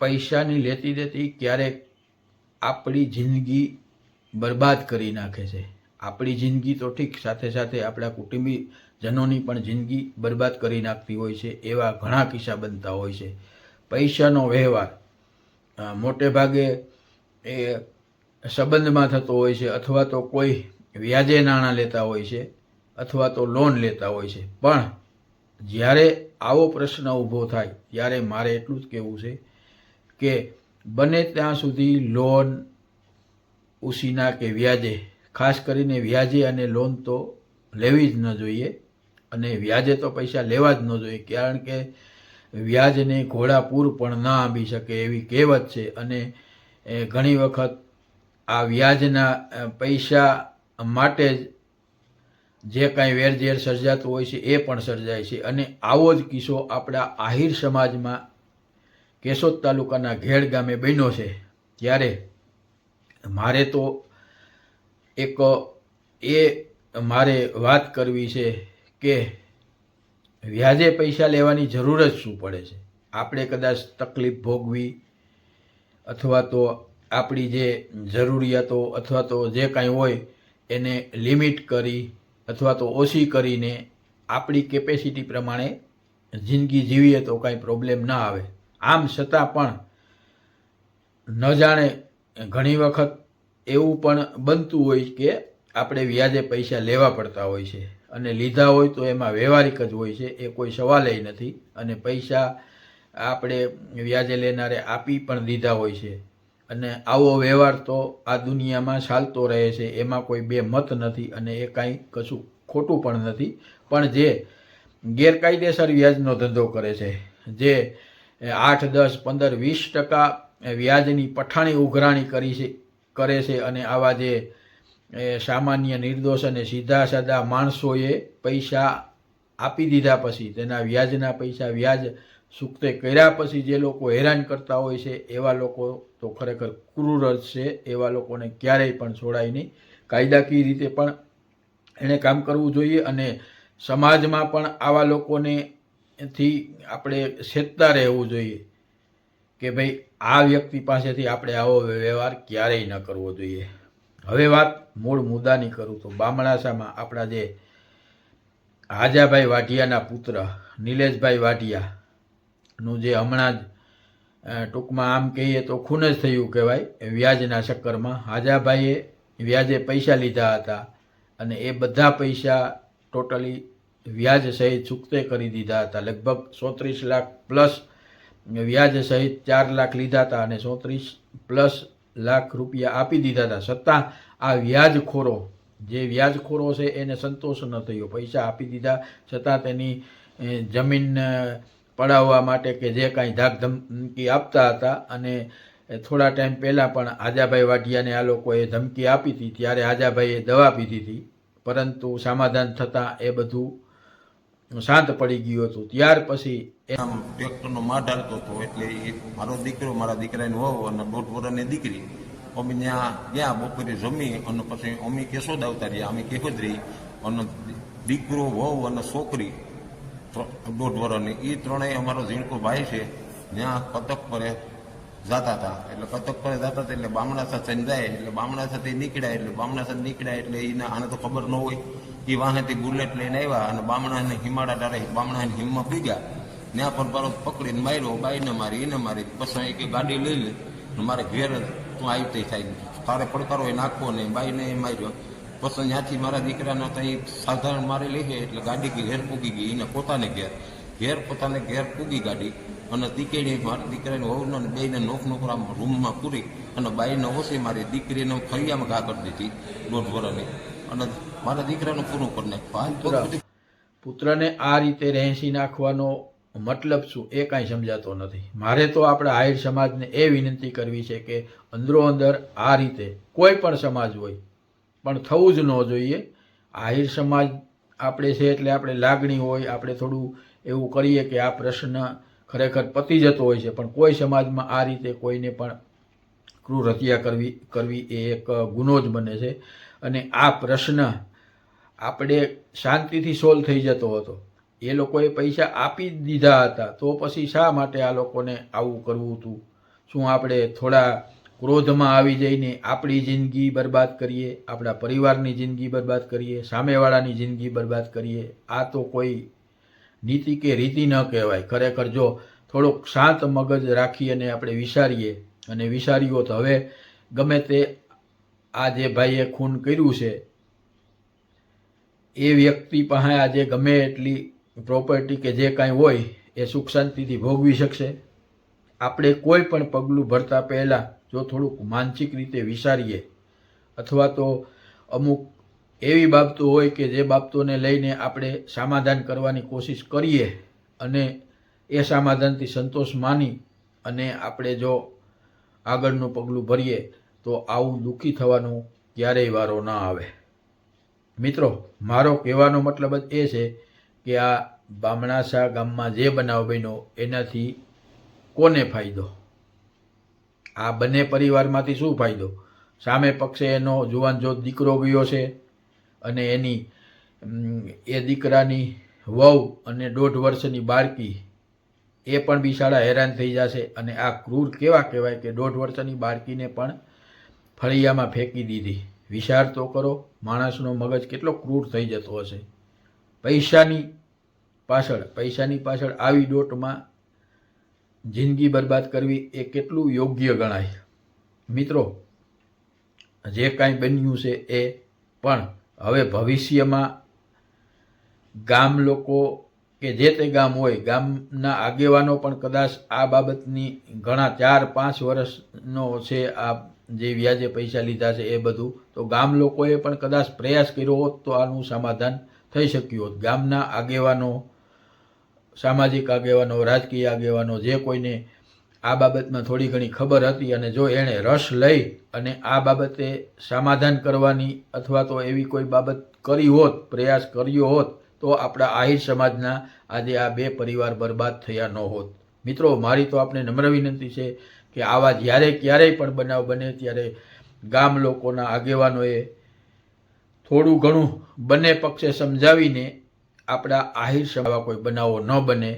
પૈસાની લેતી દેતી ક્યારેક આપણી જિંદગી બરબાદ કરી નાખે છે. આપણી જિંદગી તો ઠીક સાથે સાથે આપણા કુટુંબીજનોની પણ જિંદગી બરબાદ કરી નાખતી હોય છે, એવા ઘણા કિસ્સા બનતા હોય છે. પૈસાનો વ્યવહાર મોટે ભાગે એ સંબંધમાં થતો હોય છે અથવા તો કોઈ વ્યાજે નાણાં લેતા હોય છે અથવા તો લોન લેતા હોય છે. પણ જ્યારે આવો પ્રશ્ન ઊભો થાય, ત્યારે મારે એટલું જ કહેવું છે કે બને ત્યાં સુધી લોન ઉસીના કે વ્યાજે, ખાસ કરીને વ્યાજે અને લોન તો લેવી જ ન જોઈએ અને વ્યાજે તો પૈસા લેવા જ ન જોઈએ, કારણ કે વ્યાજને ઘોડાપૂર પણ ના આપી શકે એવી કહેવત છે અને ઘણી વખત આ વ્યાજના પૈસા માટે જ જે કાંઈ વેરઝેર સર્જાતું હોય છે એ પણ સર્જાય છે અને આવો જ કિસ્સો આપણા આહિર સમાજમાં કેશોદ તાલુકાના ઘેડ ગામે બન્યો છે. ત્યારે મારે તો એક, એ મારે વાત કરવી છે કે વ્યાજે પૈસા લેવાની જરૂર જ શું પડે છે? આપણે કદાચ તકલીફ ભોગવી અથવા તો આપણી જે જરૂરિયાતો અથવા તો જે કાંઈ હોય એને લિમિટ કરી અથવા તો ઓછી કરીને આપણી કેપેસિટી પ્રમાણે જિંદગી જીવીએ તો કાંઈ પ્રોબ્લેમ ના આવે. આમ છતાં પણ ન જાણે ઘણી વખત એવું પણ બનતું હોય કે આપણે વ્યાજે પૈસા લેવા પડતા હોય છે અને લીધા હોય તો એમાં વ્યવહારિક જ હોય છે, એ કોઈ સવાલ નથી. અને પૈસા આપણે વ્યાજે લેનારે આપી પણ દીધા હોય છે. અને આવો વ્યવહાર તો આ દુનિયામાં ચાલતો રહે છે, એમાં કોઈ બે મત નથી અને એ કાંઈ કશું ખોટું પણ નથી. પણ જે ગેરકાયદેસર વ્યાજનો ધંધો કરે છે, જે આઠ, દસ, પંદર, વીસ ટકા વ્યાજની પઠાણી ઉઘરાણી કરી છે, કરે છે અને આવા જે સામાન્ય નિર્દોષ અને સીધા સાદા માણસોએ પૈસા આપી દીધા પછી, તેના વ્યાજના પૈસા, વ્યાજ ચૂકતે કર્યા પછી જે લોકો હેરાન કરતા હોય છે, એવા લોકો તો ખરેખર ક્રૂર છે, એવા લોકોને ક્યારેય પણ છોડાય નહીં. કાયદાકીય રીતે પણ એણે કામ કરવું જોઈએ અને સમાજમાં પણ આવા લોકોને થી આપણે સેતતા રહેવું જોઈએ કે ભાઈ, આ વ્યક્તિ પાસેથી આપણે આવો વ્યવહાર ક્યારેય ન કરવો જોઈએ. હવે વાત મૂળ મુદ્દાની કરું તો બામણાસામાં આપણા જે હાજાભાઈ વાઢિયાના પુત્ર, નિલેશભાઈ વાઢિયાનું જે હમણાં જ ટૂંકમાં આમ કહીએ તો ખૂન જ થયું કહેવાય વ્યાજના ચક્કરમાં. હાજાભાઈએ વ્યાજે પૈસા લીધા હતા અને એ બધા પૈસા ટોટલી વ્યાજ સહિત ચૂકતે કરી દીધા હતા. લગભગ સોત્રીસ લાખ પ્લસ વ્યાજ સહિત ચાર લાખ લીધા હતા અને સોત્રીસ પ્લસ લાખ રૂપિયા આપી દીધા હતા. છતાં આ વ્યાજખોરો, જે વ્યાજખોરો છે એને સંતોષ ન થયો. પૈસા આપી દીધા. છતાં તેની જમીન પડાવવા માટે કે જે કાંઈ ધાક ધમકી આપતા હતા અને થોડા ટાઈમ પહેલાં પણ આજાભાઈ વાઢિયાને આ લોકોએ ધમકી આપી હતી. ત્યારે આજાભાઈએ દવા પીધી હતી. પરંતુ સમાધાન થતાં એ બધું શાંત પડી ગયું હતું. ત્યાર પછી આમ ટ્રેક્ટરનો માર ઢાલતો હતો, એટલે મારો દીકરો મારા દીકરાની વહુ અને દોઢ વર્ષની દીકરી. અમે ત્યાં ગયા, બપોરે જમી અને પછી અમે કેશોદ આવતા રહ્યા, અમે કેશોદ અને દીકરો, વહુ અને છોકરી દોઢ વર્ષની એ ત્રણેય અમારો ઝીણકો ભાઈ છે, ત્યાં કતક પરે જતા હતા. એટલે કતક પર જતા હતા એટલે બામણા સાથે જાય, એટલે બામણા સાથે નીકળ્યા, એટલે બામણા સાથે નીકળ્યા, એટલે એને આને તો ખબર ન હોય. એ વાહેથી બુલેટ લઈને આવ્યા અને બામણાને હિમાડા ડારે બામણાને હિમમાં પીગ્યા ત્યાં પણ બારો પકડીને માર્યો, બાઈને મારી, એને મારી. પછી એક ગાડી લઈ લે. મારે ઘેર તું આવી તે થાય. તારે પડકારો એ નાખવો નહીં બાઈને એ માર્યો. પછી ત્યાંથી મારા દીકરાને ત્યાં સાધારણ મારી લઈએ એટલે ગાડી ઘેર પૂગી ગઈ. એને પોતાને ઘેર. ઘેર પોતાને ઘેર પૂગી ગાડી. અને દીકરી મારા દીકરાને વહુને બેને નોક નોકરા રૂમમાં પૂરી અને બાઈને ઓછી મારી. દીકરીને ફરિયામાં ઘા કરી દીધી. દોઢ વર્ષની અને મારા દીકરાનું પૂરું કરી બધી પુત્રને આ રીતે રહેસી નાખવાનો મતલબ શું એ કાંઈ સમજાતો નથી. મારે તો આપણા આહિર સમાજને એ વિનંતી કરવી છે કે અંદરો અંદર આ રીતે કોઈ પણ સમાજ હોય પણ થવું જ ન જોઈએ. આહિર સમાજ આપણે છે એટલે આપણે લાગણી હોય આપણે થોડું એવું કરીએ કે આ પ્રશ્ન ખરેખર પતી જતો હોય છે પણ કોઈ સમાજમાં આ રીતે કોઈને પણ ક્રૂર હત્યા કરવી કરવી એ એક ગુનો જ બને છે. અને આ પ્રશ્ન આપણે શાંતિથી સોલ્વ થઈ જતો હતો. એ લોકોએ પૈસા આપી દીધા હતા. તો પછી શા માટે આ લોકોને આવું કરવું હતું? શું આપણે થોડા ક્રોધમાં આવી જઈને આપણી જિંદગી બરબાદ કરીએ? આપણા પરિવારની જિંદગી બરબાદ કરીએ? સામેવાળાની જિંદગી બરબાદ કરીએ? આ તો કોઈ નીતિ કે રીતિ ન કહેવાય. ખરેખર જો થોડોક શાંત મગજ રાખી અને આપણે વિચારીએ, અને વિચાર્યું તો હવે ગમે તે આ જે ભાઈએ ખૂન કર્યું છે, એ વ્યક્તિ પાસે આજે ગમે એટલી પ્રોપર્ટી કે જે કાંઈ હોય, એ સુખ શાંતિથી ભોગવી શકશે. આપણે કોઈ પણ પગલું ભરતા પહેલાં જો થોડુંક માનસિક રીતે વિચારીએ, અથવા તો અમુક એવી બાબતો હોય કે જે બાબતોને લઈને આપણે સમાધાન કરવાની કોશિશ કરીએ અને એ સમાધાનથી સંતોષ માની અને આપણે જો આગળનું પગલું ભરીએ તો આવું દુઃખી થવાનું ક્યારેય વારો ન આવે. મિત્રો, મારો કહેવાનો મતલબ જ એ છે કે આ બામણાસા ગામમાં જે બનાવ બન્યો એનાથી કોને ફાયદો? આ બંને પરિવારમાંથી શું ફાયદો? સામે પક્ષે એનો જુવાન જો દીકરો ગયો છે અને એની એ દીકરાની વહુ અને દોઢ વર્ષની બાળકી એ પણ બિશાળા હેરાન થઈ જશે અને આ ક્રૂર કેવા કહેવાય કે દોઢ વર્ષની બાળકીને પણ ફળિયામાં ફેંકી દીધી. વિચાર તો કરો, માણસનો મગજ કેટલો ક્રૂર થઈ જતો હશે. પૈસાની પાછળ પૈસાની પાછળ આવી દોટમાં જિંદગી બરબાદ કરવી એ કેટલું યોગ્ય ગણાય. મિત્રો, જે કાંઈ બન્યું છે એ પણ હવે ભવિષ્યમાં ગામ લોકો કે જે તે ગામ હોય, ગામના આગેવાનો પણ કદાચ આ બાબતની ઘણા ચાર પાંચ વર્ષનો છે આ જે વ્યાજે પૈસા લીધા છે એ બધું. તો ગામ લોકોએ પણ કદાચ પ્રયાસ કર્યો હોત તો આનું સમાધાન થઈ શક્યું હોત. ગામના આગેવાનો, સામાજિક આગેવાનો, રાજકીય આગેવાનો, જે કોઈને આ બાબતમાં થોડી ઘણી ખબર હતી અને જો એણે રસ લઈ અને આ બાબતે સમાધાન કરવાની અથવા તો એવી કોઈ બાબત કરી હોત, પ્રયાસ કર્યો હોત, તો આપણા આહિર સમાજના આજે આ બે પરિવાર બરબાદ થયા ન હોત. મિત્રો, મારી તો આપણે નમ્ર વિનંતી છે કે આવા જ્યારે ક્યારેય પણ બનાવ બને ત્યારે ગામ લોકોના આગેવાનોએ થોડું ઘણું બંને પક્ષે સમજાવીને આપણા આહિર સમાવા કોઈ બનાવો ન બને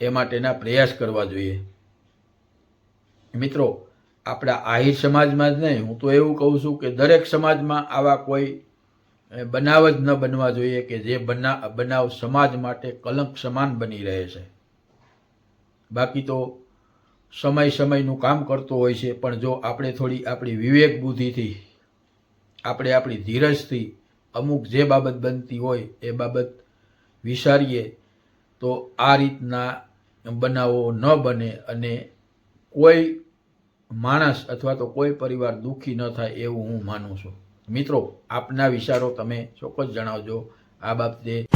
એ માટેના પ્રયાસ કરવા જોઈએ. મિત્રો, આપણા આહિર સમાજમાં જ નહીં, હું તો એવું કહું છું કે દરેક સમાજમાં આવા કોઈ બનાવ જ ન બનવા જોઈએ કે જે બના, બનાવ સમાજ માટે કલંક સમાન બની રહે છે. બાકી તો સમય સમયનું કામ કરતો હોય છે, પણ જો આપણે થોડી આપણી વિવેક બુદ્ધિથી, આપણે આપણી ધીરજથી અમુક જે બાબત બનતી હોય એ બાબત વિચારીએ, તો આ રીતના બનાવો ન બને અને કોઈ માણસ અથવા તો કોઈ પરિવાર દુઃખી ન થાય એવું હું માનું છું. મિત્રો, આપના વિચારો તમે ચોક્કસ જણાવજો. આ બાબતે